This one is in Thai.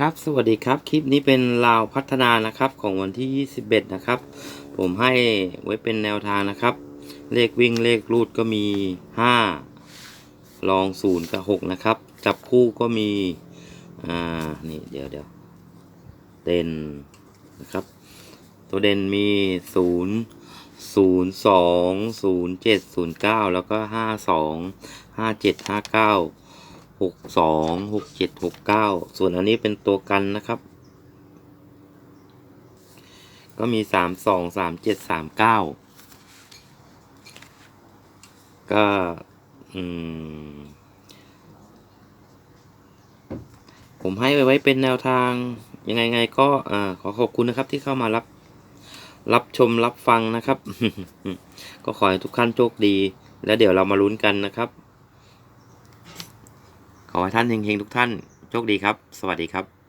ครับสวัสดีครับคลิปนี้เป็นลาวพัฒนานะครับของวันที่ 21 นะครับ ผมให้ไว้เป็นแนวทางนะครับ เลขวิ่งเลขรูดก็มี 5 ลอง 0 กับ 6 นะครับ จับคู่ก็มี อ่า นี่เดี๋ยวเดี๋ยวเด่นนะครับ ตัวเด่นมี 0 0 2 0 7 0 9 แล้วก็ 5 2 5 7 5 9 หกสองหกเจ็ดหกเก้าส่วนอันนี้เป็นตัวกันนะครับ ก็มีสามสองสามเจ็ดสามเก้าก็อืมผมให้ไว้เป็นแนวทางยังไงไงก็อ่าขอขอบคุณนะครับที่เข้ามารับรับชมรับฟังนะครับ ก็ขอให้ทุกท่านโชคดี แล้วเดี๋ยวเรามาลุ้นกันนะครับ ขอให้ท่านเฮงๆทุกท่านโชคดีครับ สวัสดีครับ